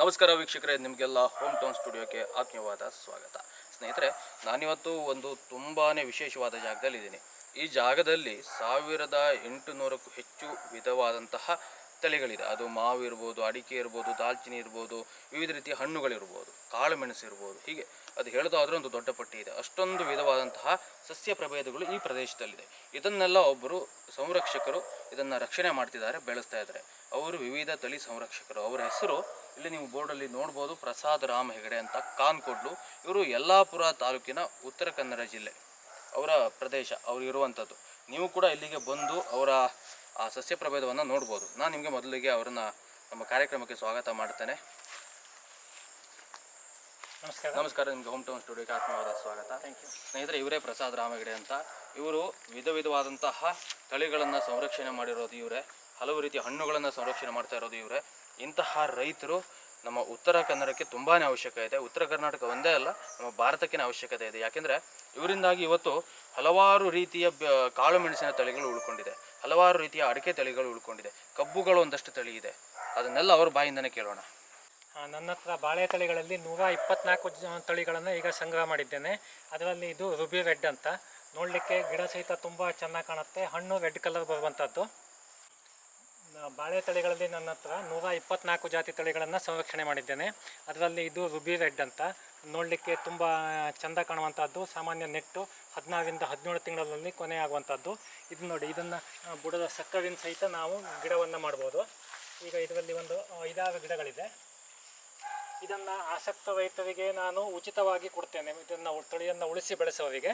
ನಮಸ್ಕಾರ ವೀಕ್ಷಕರೇ, ನಿಮಗೆಲ್ಲ ಹೋಮ್ ಟೌನ್ ಸ್ಟುಡಿಯೋಕ್ಕೆ ಆತ್ಮೀಯವಾದ ಸ್ವಾಗತ. ಸ್ನೇಹಿತರೆ, ನಾನಿವತ್ತು ಒಂದು ತುಂಬಾ ವಿಶೇಷವಾದ ಜಾಗದಲ್ಲಿ ಇದ್ದೀನಿ ಈ ಜಾಗದಲ್ಲಿ ಸಾವಿರದ ಎಂಟುನೂರಕ್ಕೂ ಹೆಚ್ಚು ವಿಧವಾದಂತಹ ತಲೆಗಳಿದೆ ಅದು ಮಾವು ಇರ್ಬೋದು, ಅಡಿಕೆ ಇರ್ಬೋದು, ದಾಲ್ಚಿನ್ನಿ ಇರ್ಬೋದು, ವಿವಿಧ ರೀತಿಯ ಹಣ್ಣುಗಳಿರ್ಬೋದು, ಕಾಳುಮೆಣಸು ಇರ್ಬೋದು, ಹೀಗೆ ಅದು ಹೇಳೋದಾದ್ರೆ ಒಂದು ದೊಡ್ಡ ಪಟ್ಟಿ ಇದೆ. ಅಷ್ಟೊಂದು ವಿಧವಾದಂತಹ ಸಸ್ಯ ಪ್ರಭೇದಗಳು ಈ ಪ್ರದೇಶದಲ್ಲಿದೆ. ಇದನ್ನೆಲ್ಲ ಒಬ್ಬರು ಸಂರಕ್ಷಕರು ಇದನ್ನು ರಕ್ಷಣೆ ಮಾಡ್ತಿದ್ದಾರೆ, ಬೆಳೆಸ್ತಾ ಇದ್ದಾರೆ. ಅವರು ವಿವಿಧ ತಳಿ ಸಂರಕ್ಷಕರು. ಅವರ ಹೆಸರು ಇಲ್ಲಿ ನೀವು ಬೋರ್ಡಲ್ಲಿ ನೋಡ್ಬೋದು ಪ್ರಸಾದ್ ರಾಮ್ ಹೆಗಡೆ ಅಂತ ಕಾನ್ಕೊಡ್ಲು. ಇವರು ಯಲ್ಲಾಪುರ ತಾಲೂಕಿನ ಉತ್ತರ ಕನ್ನಡ ಜಿಲ್ಲೆ ಅವರ ಪ್ರದೇಶ ಅವರು ಇರುವಂಥದ್ದು ನೀವು ಕೂಡ ಇಲ್ಲಿಗೆ ಬಂದು ಅವರ ಆ ಸಸ್ಯ ಪ್ರಭೇದವನ್ನು ನೋಡ್ಬೋದು. ನಾನು ನಿಮಗೆ ಮೊದಲಿಗೆ ಅವರನ್ನು ನಮ್ಮ ಕಾರ್ಯಕ್ರಮಕ್ಕೆ ಸ್ವಾಗತ ಮಾಡ್ತೇನೆ. ನಮಸ್ಕಾರ. ನಮಸ್ಕಾರ ನಿಮಗೆ ಹೋಮ್ ಟೌನ್ ಸ್ಟುಡಿಯೋಗೆ ಆತ್ಮವಾದ ಸ್ವಾಗತ. ಸ್ನೇಹಿತರೆ ಇವರೇ ಪ್ರಸಾದ್ ರಾಮಗಿಡೆ ಅಂತ. ಇವರು ವಿಧ ವಿಧವಾದಂತಹ ತಳಿಗಳನ್ನು ಸಂರಕ್ಷಣೆ ಮಾಡಿರೋದು ಇವರೇ. ಹಲವು ರೀತಿಯ ಹಣ್ಣುಗಳನ್ನು ಸಂರಕ್ಷಣೆ ಮಾಡ್ತಾ ಇರೋದು ಇವರೇ. ಇಂತಹ ರೈತರು ನಮ್ಮ ಉತ್ತರ ಕನ್ನಡಕ್ಕೆ ತುಂಬಾ ಅವಶ್ಯಕ ಇದೆ. ಉತ್ತರ ಕರ್ನಾಟಕ ಒಂದೇ ಅಲ್ಲ, ನಮ್ಮ ಭಾರತಕ್ಕೆ ಅವಶ್ಯಕತೆ ಇದೆ. ಯಾಕೆಂದರೆ ಇವರಿಂದಾಗಿ ಇವತ್ತು ಹಲವಾರು ರೀತಿಯ ಕಾಳು ಮೆಣಸಿನ ತಳಿಗಳು ಉಳ್ಕೊಂಡಿದೆ. ಹಲವಾರು ರೀತಿಯ ಅಡಿಕೆ ತಳಿಗಳು ಉಳ್ಕೊಂಡಿದೆ. ಕಬ್ಬುಗಳು ಒಂದಷ್ಟು ತಳಿ ಇದೆ ಅದನ್ನೆಲ್ಲ ಅವ್ರ ಬಾಯಿಂದನೇ ಕೇಳೋಣ. ನನ್ನ ಹತ್ರ ಬಾಳೆ ತಳಿಗಳಲ್ಲಿ ನೂರ ಇಪ್ಪತ್ನಾಲ್ಕು ತಳಿಗಳನ್ನು ಈಗ ಸಂಗ್ರಹ ಮಾಡಿದ್ದೇನೆ. ಅದರಲ್ಲಿ ಇದು ರುಬಿ ರೆಡ್ ಅಂತ. ನೋಡಲಿಕ್ಕೆ ಗಿಡ ಸಹಿತ ತುಂಬ ಚೆನ್ನಾಗಿ ಕಾಣುತ್ತೆ. ಹಣ್ಣು ರೆಡ್ ಕಲರ್ ಬರುವಂಥದ್ದು ಬಾಳೆ ತಳಿಗಳಲ್ಲಿ ನನ್ನ ಹತ್ರ ನೂರ ಇಪ್ಪತ್ನಾಲ್ಕು ಜಾತಿ ತಳಿಗಳನ್ನು ಸಂರಕ್ಷಣೆ ಮಾಡಿದ್ದೇನೆ. ಅದರಲ್ಲಿ ಇದು ರುಬಿ ರೆಡ್ ಅಂತ. ನೋಡಲಿಕ್ಕೆ ತುಂಬ ಚೆಂದ ಕಾಣುವಂಥದ್ದು ಸಾಮಾನ್ಯ ನೆಟ್ಟು ಹದಿನಾರರಿಂದ ಹದಿನೇಳು ತಿಂಗಳಲ್ಲಿ ಕೊನೆ ಆಗುವಂಥದ್ದು ಇದು ನೋಡಿ, ಇದನ್ನು ಬುಡದ ಸಕ್ಕರಿನ ಸಹಿತ ನಾವು ಗಿಡವನ್ನು ಮಾಡ್ಬೋದು. ಈಗ ಇದರಲ್ಲಿ ಒಂದು ಐದಾರು ಗಿಡಗಳಿದೆ. ಇದನ್ನು ಆಸಕ್ತ ರೈತರಿಗೆ ನಾನು ಉಚಿತವಾಗಿ ಕೊಡ್ತೇನೆ. ಇದನ್ನು ತಳಿಯನ್ನು ಉಳಿಸಿ ಬೆಳೆಸೋರಿಗೆ.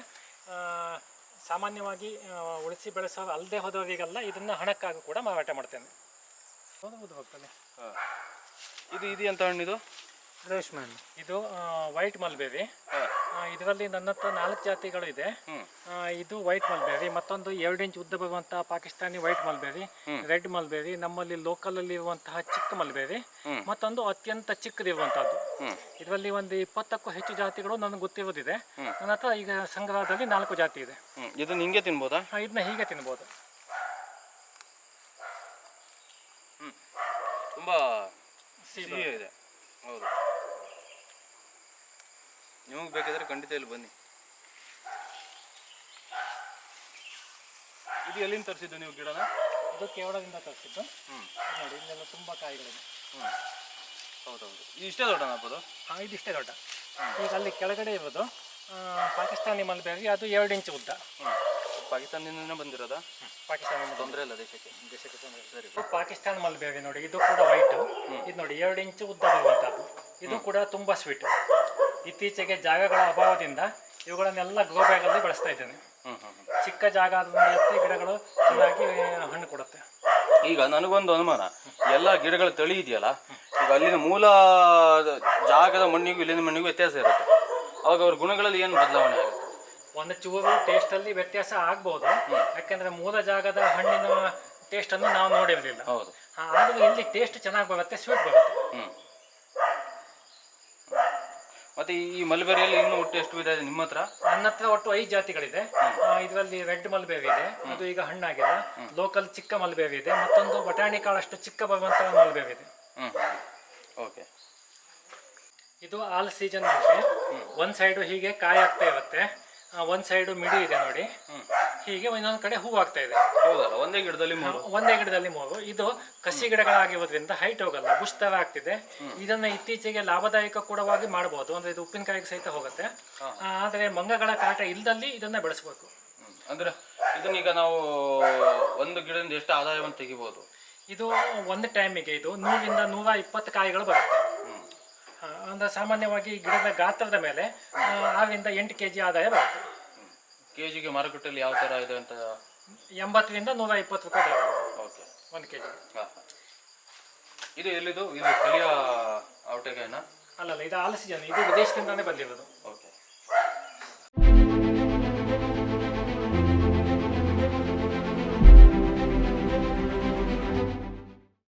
ಸಾಮಾನ್ಯವಾಗಿ ಉಳಿಸಿ ಬೆಳೆಸೋದು ಅಲ್ಲದೆ ಹೋದವರಿಗೆಲ್ಲ ಇದನ್ನು ಹಣಕ್ಕಾಗಿ ಕೂಡ ಮಾರಾಟ ಮಾಡ್ತೇನೆ. ಹೋಗ್ತಾನೆ ಇದು ಇದು ಇದು? ರೇಷ್ಮನ್ ಇದು ವೈಟ್ ಮಲ್ಬೇರಿ ಇದರಲ್ಲಿ ನನ್ನ ಹತ್ರ ನಾಲ್ಕು ಜಾತಿಗಳು ಇದೆ. ಇದು ವೈಟ್ ಮಲ್ಬೇರಿ ಮತ್ತೊಂದು ಎರಡು ಇಂಚ್ ಉದ್ದ ಬರುವಂತಹ Pakistani white mulberry red mulberry ನಮ್ಮಲ್ಲಿ ಲೋಕಲ್ ಅಲ್ಲಿ ಇರುವಂತಹ ಚಿಕ್ಕ ಮಲ್ಬೇರಿ ಮತ್ತೊಂದು ಅತ್ಯಂತ ಚಿಕ್ಕದಿರುವಂತಹದ್ದು. ಇದರಲ್ಲಿ ಒಂದು ಇಪ್ಪತ್ತಕ್ಕೂ ಹೆಚ್ಚು ಜಾತಿಗಳು ನನಗೆ ಗೊತ್ತಿರೋದಿದೆ ನನ್ನ ಹತ್ರ ಈಗ ಸಂಗ್ರಹದಲ್ಲಿ ನಾಲ್ಕು ಜಾತಿ ಇದೆ. ಇದನ್ನ ಹಿಂಗೆ ತಿನ್ಬೋದಾ? ಇದನ್ನ ಹೀಗೆ ತಿನ್ಬೋದು. ತುಂಬಾ ಸಿಹಿ ಇದೆ. ಹೌದು. ನಿಮಗೆ ಬೇಕಿದ್ರೆ ಖಂಡಿತ ಇಲ್ಲಿ ಬನ್ನಿ. ಇದು ಎಲ್ಲಿಂದ ತರಿಸಿದ್ದು ನೀವು ಗಿಡನ? ಇದು ಕೇವಡದಿಂದ ತರಿಸಿದ್ದು. ಹ್ಞೂ ಇದು ನೋಡಿ ಇಲ್ಲೆಲ್ಲ ತುಂಬ ಕಾಯಿಗಳಿದೆ ಹ್ಞೂ ಹೌದೌದು. ಇದು ಇಷ್ಟೇ ದೊಡ್ಡನಪ್ಪದು ಹಾಂ ಇಷ್ಟೇ ದೊಡ್ಡ. ಈಗ ಅಲ್ಲಿ ಕೆಳಗಡೆ ಇರೋದು ಪಾಕಿಸ್ತಾನಿ ಮಲ್ಬೇರಿ ಅದು ಎರಡು ಇಂಚು ಉದ್ದ. ಹ್ಞೂ ಪಾಕಿಸ್ತಾನದಿಂದನೇ ಬಂದಿರೋದಾ? ಪಾಕಿಸ್ತಾನ. ತೊಂದರೆ ಇಲ್ಲ ದೇಶಕ್ಕೆ. ದೇಶಕ್ಕೆ ತೊಂದರೆ ಇಲ್ಲ. ಸರಿ. ಇದು ಪಾಕಿಸ್ತಾನ್ ಮಲ್ಬೇರಿ ನೋಡಿ ಇದು ಕೂಡ ವೈಟ್ ಇದು ನೋಡಿ ಎರಡು ಇಂಚು ಉದ್ದ ಬರುವಂಥದ್ದು ಇದು ಕೂಡ ತುಂಬಾ ಸ್ವೀಟ್ ಇತ್ತೀಚೆಗೆ ಜಾಗಗಳ ಅಭಾವದಿಂದ ಇವುಗಳನ್ನೆಲ್ಲ ಗ್ರೋ ಬ್ಯಾಗಲ್ಲಿ ಬೆಳೆಸ್ತಾ ಇದ್ದೇನೆ. ಚಿಕ್ಕ ಜಾಗ ನಡೆಯುತ್ತೆ ಗಿಡಗಳು ಚೆನ್ನಾಗಿ ಹಣ್ಣು ಕೊಡುತ್ತೆ. ಈಗ ನನಗೊಂದು ಅನುಮಾನ. ಎಲ್ಲ ಗಿಡಗಳ ತಳಿ ಇದೆಯಲ್ಲ ಈಗ ಅಲ್ಲಿನ ಮೂಲ ಜಾಗದ ಮಣ್ಣಿಗೂ ಇಲ್ಲಿನ ಮಣ್ಣಿಗೂ ವ್ಯತ್ಯಾಸ ಇರುತ್ತೆ. ಅವಾಗ ಅವ್ರ ಗುಣಗಳಲ್ಲಿ ಏನು ಬದಲಾವಣೆ ಆಗುತ್ತೆ? ಒಂದು ಚೂರು ಟೇಸ್ಟ್ ಅಲ್ಲಿ ವ್ಯತ್ಯಾಸ ಆಗ್ಬೋದು. ಯಾಕಂದ್ರೆ ಮೂಲ ಜಾಗದ ಹಣ್ಣಿನ ಟೇಸ್ಟ್ ಅನ್ನು ನಾವು ನೋಡಿರಲಿಲ್ಲ. ಹೌದು. ಆದರೂ ಇಲ್ಲಿ ಟೇಸ್ಟ್ ಚೆನ್ನಾಗಿ ಬರುತ್ತೆ ಸ್ವೀಟ್ ಬರುತ್ತೆ. ಹ್ಞೂ ಮತ್ತೆ ಈ ಮಲ್ಬೆರಿಯಲ್ಲಿ ಇನ್ನೂ ಒಟ್ಟು ಎಷ್ಟು ವಿಧ ಇದೆ ನಿಮ್ಮ ಹತ್ರ? ನನ್ನ ಹತ್ರ ಒಟ್ಟು ಐದು ಜಾತಿಗಳಿದೆ. ಇದರಲ್ಲಿ ರೆಡ್ ಮಲ್ಬೇರಿ ಇದೆ ಅದು ಈಗ ಹಣ್ಣಾಗಿದೆ. ಲೋಕಲ್ ಚಿಕ್ಕ ಮಲ್ಬೇರಿ ಇದೆ ಮತ್ತೊಂದು ಬಟಾಣಿ ಕಾಳಷ್ಟು ಚಿಕ್ಕ ಬರುವಂತಹ ಮಲ್ಬೇರಿ ಇದೆ. ಓಕೆ. ಇದು ಆಲ್ ಸೀಸನ್ ಒಂದ್ ಸೈಡು ಹೀಗೆ ಕಾಯಿ ಆಗ್ತಾ ಇರುತ್ತೆ. ಒಂದ್ ಸೈಡು ಮಿಡಿ ಇದೆ ನೋಡಿ. ಹೀಗೆ ಒಂದೊಂದು ಕಡೆ ಹೂ ಆಗ್ತಾ ಇದೆ. ಹೌದಲ್ಲ ಒಂದೇ ಗಿಡದಲ್ಲಿ ಮೂರು. ಒಂದೇ ಗಿಡದಲ್ಲಿ ಮೂರು. ಇದು ಕಸಿ ಗಿಡಗಳಾಗಿರೋದ್ರಿಂದ ಹೈಟ್ ಹೋಗಲ್ಲ ಬುಷ್ ತರ ಆಗ್ತಿದೆ ಇದನ್ನ ಇತ್ತೀಚೆಗೆ ಲಾಭದಾಯಕ ಕೂಡವಾಗಿ ಮಾಡಬಹುದು. ಅಂದ್ರೆ ಇದು ಉಪ್ಪಿನಕಾಯಿಗೆ ಸಹಿತ ಹೋಗುತ್ತೆ. ಆದ್ರೆ ಮಂಗಗಳ ಕಾಟ ಇಲ್ದಲ್ಲಿ ಇದನ್ನ ಬೆಳೆಸಬೇಕು. ಅಂದ್ರೆ ಇದನ್ನೀಗ ನಾವು ಒಂದು ಗಿಡದಿಂದ ಎಷ್ಟು ಆದಾಯವನ್ನು ತೆಗಿಬಹುದು ಇದು ಒಂದು ಟೈಮಿಗೆ ಇದು ನೂರಿಂದ ನೂರ ಇಪ್ಪತ್ತು ಕಾಯಿಗಳು ಬರುತ್ತೆ. ಅಂದ್ರೆ ಸಾಮಾನ್ಯವಾಗಿ ಗಿಡದ ಗಾತ್ರದ ಮೇಲೆ ಆರರಿಂದ ಎಂಟು ಕೆ ಜಿ ಆದಾಯ ಬರುತ್ತೆ. ಕೆ ಜಿಗೆ ಮಾರುಕಟ್ಟೆಯಲ್ಲಿ ಯಾವ ಥರ ಇದೆ ಅಂತ? ಎಂಬತ್ತರಿಂದ ನೂರ ಇಪ್ಪತ್ತು ರೂಪಾಯಿ ಓಕೆ. ಒಂದು ಕೆ ಜಿ ಹಾಂ. ಇದು ಎಲ್ಲಿದು? ಇದು ಸ್ಥಳೀಯ ಔಟೆಗಾಯಿನ ಅಲ್ಲಲ್ಲ ಇದು ಆಲಸಿ ಜನ ಇದು ವಿದೇಶದಿಂದಾನೇ ಬಂದಿರೋದು. ಓಕೆ.